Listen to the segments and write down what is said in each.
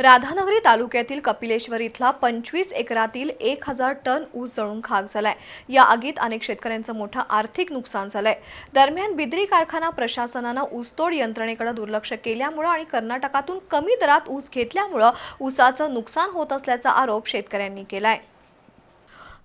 राधानगरी तालुक्यातील कपिलेश्वर इथला पंचवीस एकरातील एक हजार टन ऊस जळून खाक झालाय. या आगीत अनेक शेतकऱ्यांचं मोठं आर्थिक नुकसान झालंय. दरम्यान बिद्री कारखाना प्रशासनानं ऊसतोड यंत्रणेकडे दुर्लक्ष केल्यामुळं आणि कर्नाटकातून कमी दरात ऊस घेतल्यामुळं ऊसाचं नुकसान होत असल्याचा आरोप शेतकऱ्यांनी केलाय.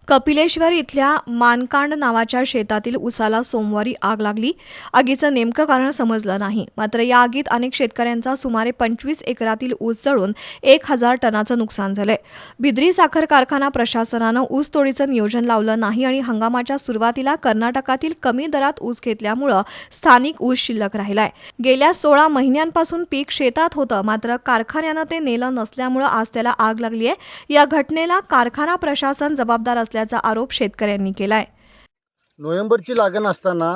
कपिलेश्वर इथल्या मानकांड नावाच्या शेतातील उसाला सोमवारी आग लागली. आगीचं नेमकं कारण समजलं नाही. मात्र या आगीत अनेक शेतकऱ्यांचा सुमारे पंचवीस एकरातील ऊस जळून एक हजार टनाचं नुकसान झालंय. बिद्री साखर कारखाना प्रशासनानं ऊस तोडीचं नियोजन लावलं नाही आणि हंगामाच्या सुरुवातीला कर्नाटकातील कमी दरात ऊस घेतल्यामुळं स्थानिक ऊस शिल्लक राहिलाय. गेल्या सोळा महिन्यांपासून पीक शेतात होतं मात्र कारखान्यानं ते नेलं नसल्यामुळं आज त्याला आग लागली आहे या घटनेला कारखाना प्रशासन जबाबदार असल्याचा आरोप शेतकऱ्यांनी केलाय. नोव्हेंबरची लागण असताना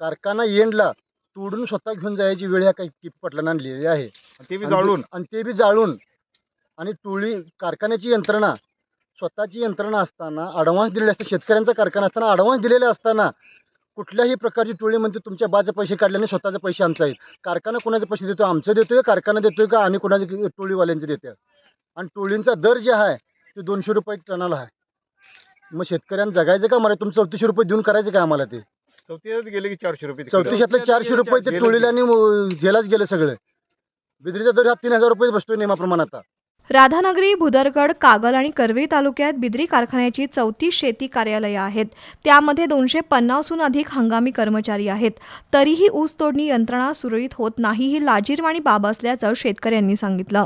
कारखाना एंडला तोडून स्वतः घेऊन जायची वेळ ह्या काही टिप पटलांना लिहिली आहे. ते बी जाळून. आणि ते बी जाळून. आणि टोळी कारखान्याची यंत्रणा स्वतःची यंत्रणा असताना ॲडव्हान्स दिलेले असते शेतकऱ्यांचा कारखाना असताना ॲडव्हान्स दिलेले असताना कुठल्याही प्रकारची टोळी म्हणते तुमच्या बाचे पैसे काढले आणि स्वतःचे पैसे आमचे आहेत. कारखाना कोणाचे पैसे देतो आमचं देतोय कारखाना देतोय का आणि कोणाचे टोळीवाल्यांचे देते आणि टोळींचा दर जे आहे ते दोनशे रुपये टनाला आहे. मग शेतकऱ्यांना जगायचं का मला? तुम्ही चौतीसशे रुपये देऊन करायचं का आम्हाला ते? चौथीत गेले की चारशे रुपये तिकडं. चौतीसशेतले चारशे रुपये ते टोळीला आणि झेलाच गेले सगळे. बिद्रीचा दर हा तीन हजार रुपये बसतोय नियमाप्रमाणे आता. राधानगरी भुदरगड कागल आणि करवी तालुक्यात बिद्री कारखान्याची चौतीस शेती कार्यालयं आहेत. त्यामध्ये दोनशे पन्नासहून अधिक हंगामी कर्मचारी आहेत. तरीही ऊस तोडणी यंत्रणा सुरळीत होत नाही ही लाजीरवाणी बाब असल्याचं शेतकऱ्यांनी सांगितलं.